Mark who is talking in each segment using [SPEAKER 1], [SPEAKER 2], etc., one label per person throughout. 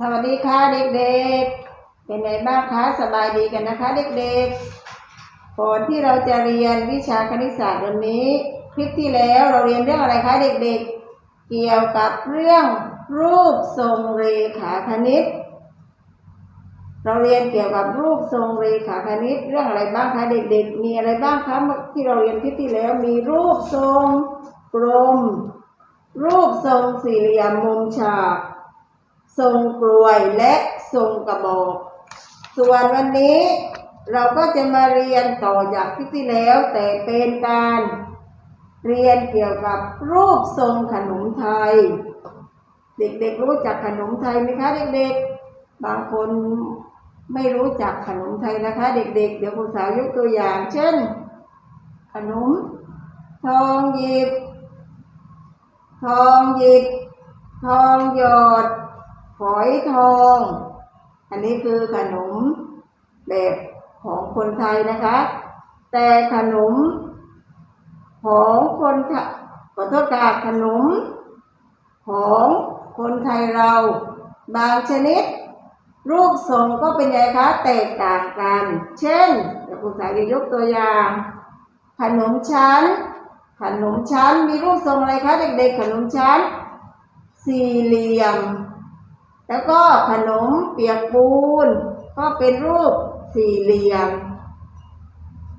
[SPEAKER 1] สวัสดีค่ะเด็กๆ เป็นไงบ้างคะสบายดีกันนะคะเด็กๆ ก่อนที่เราจะเรียนวิชาคณิตศาสตร์วันนี้ คลิปที่แล้วเราเรียนเรื่องอะไรคะเด็กๆ เกี่ยวกับเรื่องรูปทรงเรขาคณิต เราเรียนเกี่ยวกับรูปทรงเรขาคณิต เรื่องอะไรบ้างคะเด็กๆ มีอะไรบ้างคะที่เราเรียนคลิปที่แล้วมีรูปทรงกลม รูปทรงสี่เหลี่ยมมุมฉาก ทรงกลวยและทรงกระบอก ส่วนวันนี้เราก็จะมาเรียนต่อจากที่ที่แล้ว แต่เป็นการเรียนเกี่ยวกับรูปทรงขนมไทย เด็กๆรู้จักขนมไทยไหมคะเด็กๆ บางคนไม่รู้จักขนมไทยนะคะ เด็กๆ เดี๋ยวครูสาวยกตัวอย่าง เช่น ขนม ทองหยิบ ทองหยิบ ทองหยอด ฝอยทอง อันนี้คือขนมแบบของคนไทยนะคะ แต่ขนมของคนไทยขอโทษค่ะขนม ของคนไทยเรา บางชนิด รูปทรงก็เป็นไงคะแตกต่างกัน เช่นเดี๋ยวคุณสายจะยกตัวอย่าง ขนมชั้น ขนมชั้นมีรูปทรงอะไรคะเด็กๆขนมชั้น สี่เหลี่ยม แล้วก็ขนมเปียกปูน ก็เป็นรูปสี่เหลี่ยม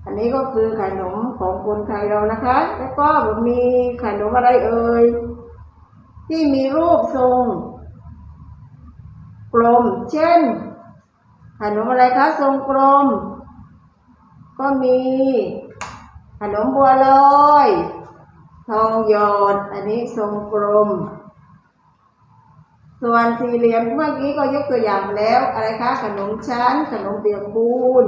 [SPEAKER 1] อันนี้ก็คือขนมของคนไทยเรานะคะ แล้วก็มีขนมอะไรเอ่ยที่มีรูปทรง กลม เช่น ขนมอะไรคะทรงกลม ก็มีขนมบัวลอย ทองหยอด อันนี้ทรงกลม ส่วนสี่เหลี่ยมเมื่อกี้ก็ยกตัวอย่างแล้ว อะไรคะ ขนมชั้น ขนมเปียกปูน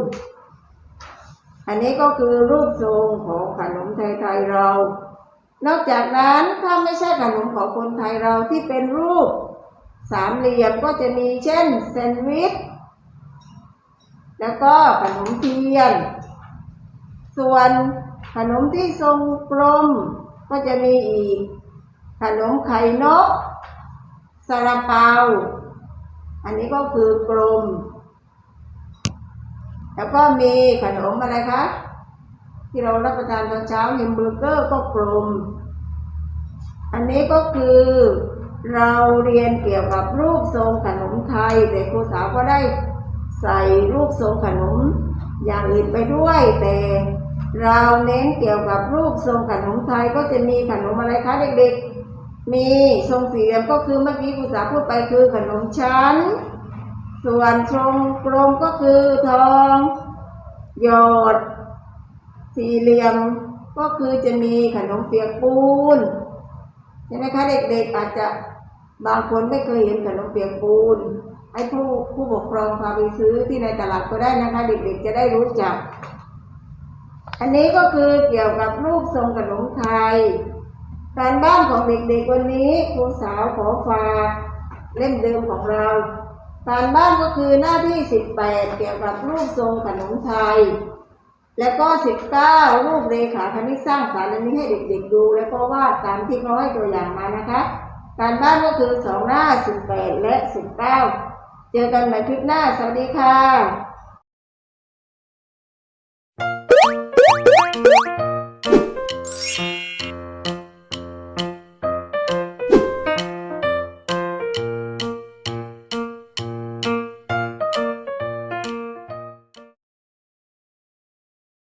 [SPEAKER 1] อันนี้ก็คือรูปทรงของขนมไทยๆเรา นอกจากนั้นถ้าไม่ใช่ขนมของคนไทยเราที่เป็นรูป สามเหลี่ยมก็จะมีเช่นแซนด์วิชแล้วก็ขนมเทียน ส่วนขนมที่ทรงกลมก็จะมีอีก ขนมไข่นก ซาลาเปา อันนี้ก็คือกลม แล้วก็มีขนมอะไรคะ ที่เรารับประทานตอนเช้าแฮมเบอร์เกอร์ก็กลม อันนี้ก็คือเราเรียนเกี่ยวกับรูปทรงขนมไทย แต่ครูสาวก็ได้ใส่รูปทรงขนมอย่างอื่นไปด้วย แต่เราเน้นเกี่ยวกับรูปทรงขนมไทยก็จะมีขนมอะไรคะเด็กๆ มีทรงสี่เหลี่ยมก็คือเมื่อกี้ครูสาวพูดไปคือขนมชั้น ส่วนทรงกลมก็คือทองหยอดสี่เหลี่ยมก็คือจะมีขนมเปียกปูนใช่ไหมคะเด็กๆอาจจะบางคนไม่เคยเห็นขนมเปียกปูนให้ผู้ผู้ปกครองพาไปซื้อที่ในตลาดก็ได้นะคะเด็กๆจะได้รู้จัก อันนี้ก็คือเกี่ยวกับรูปทรงขนมไทย การบ้านของเด็กๆวันนี้ครูสาวขอฝากเล่มเดิมของเราการบ้านก็คือหน้าที่ 18 เกี่ยวกับรูปทรงขนมไทย แล้วก็ 19 รูปเรขาคณิตสร้างสรรค์อันนี้ให้เด็กๆดู แล้วก็วาดตามที่เขาให้ตัวอย่างมานะคะ การบ้านก็คือ 2 หน้า 18 และ 19 เจอกันใหม่คลิปหน้า สวัสดีค่ะ